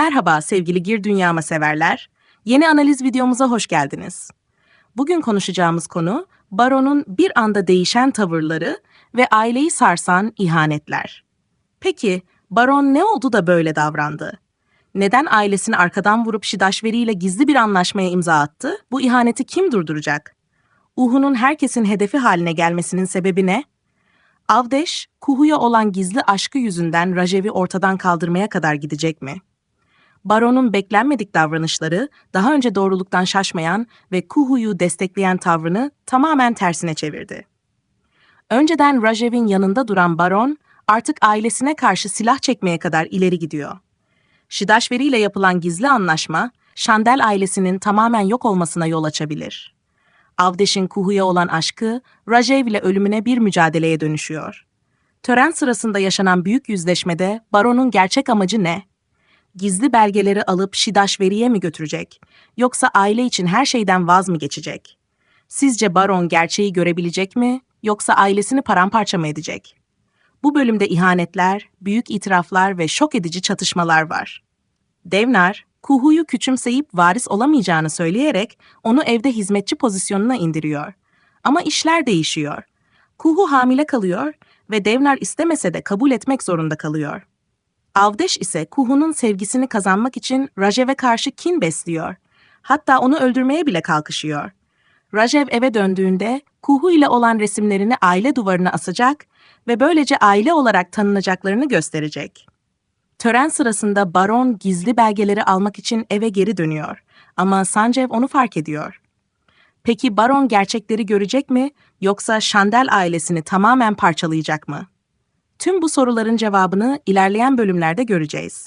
Merhaba sevgili Gir Dünyama severler. Yeni analiz videomuza hoş geldiniz. Bugün konuşacağımız konu Baron'un bir anda değişen tavırları ve aileyi sarsan ihanetler. Peki Baron ne oldu da böyle davrandı? Neden ailesini arkadan vurup Şidaşveri ile gizli bir anlaşmaya imza attı? Bu ihaneti kim durduracak? Uhu'nun herkesin hedefi haline gelmesinin sebebi ne? Avdeş, Kuhu'ya olan gizli aşkı yüzünden Rajev'i ortadan kaldırmaya kadar gidecek mi? Baron'un beklenmedik davranışları, daha önce doğruluktan şaşmayan ve Kuhu'yu destekleyen tavrını tamamen tersine çevirdi. Önceden Rajev'in yanında duran Baron, artık ailesine karşı silah çekmeye kadar ileri gidiyor. Şidaşveri ile yapılan gizli anlaşma, Şandel ailesinin tamamen yok olmasına yol açabilir. Avdeş'in Kuhu'ya olan aşkı, Rajev ile ölümüne bir mücadeleye dönüşüyor. Tören sırasında yaşanan büyük yüzleşmede Baron'un gerçek amacı ne? Gizli belgeleri alıp Şidaşveri'ye mi götürecek? Yoksa aile için her şeyden vaz mı geçecek? Sizce Baron gerçeği görebilecek mi? Yoksa ailesini paramparça mı edecek? Bu bölümde ihanetler, büyük itiraflar ve şok edici çatışmalar var. Devnar, Kuhu'yu küçümseyip varis olamayacağını söyleyerek onu evde hizmetçi pozisyonuna indiriyor. Ama işler değişiyor. Kuhu hamile kalıyor ve Devnar istemese de kabul etmek zorunda kalıyor. Avdeş ise Kuhu'nun sevgisini kazanmak için Rajev'e karşı kin besliyor. Hatta onu öldürmeye bile kalkışıyor. Rajev eve döndüğünde Kuhu ile olan resimlerini aile duvarına asacak ve böylece aile olarak tanınacaklarını gösterecek. Tören sırasında baron gizli belgeleri almak için eve geri dönüyor ama Sancev onu fark ediyor. Peki baron gerçekleri görecek mi yoksa Şandel ailesini tamamen parçalayacak mı? Tüm bu soruların cevabını ilerleyen bölümlerde göreceğiz.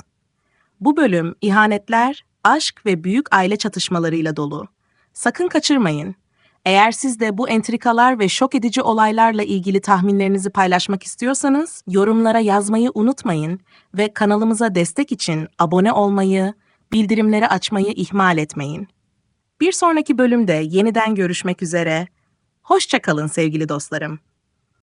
Bu bölüm ihanetler, aşk ve büyük aile çatışmalarıyla dolu. Sakın kaçırmayın. Eğer siz de bu entrikalar ve şok edici olaylarla ilgili tahminlerinizi paylaşmak istiyorsanız yorumlara yazmayı unutmayın ve kanalımıza destek için abone olmayı, bildirimleri açmayı ihmal etmeyin. Bir sonraki bölümde yeniden görüşmek üzere. Hoşçakalın sevgili dostlarım.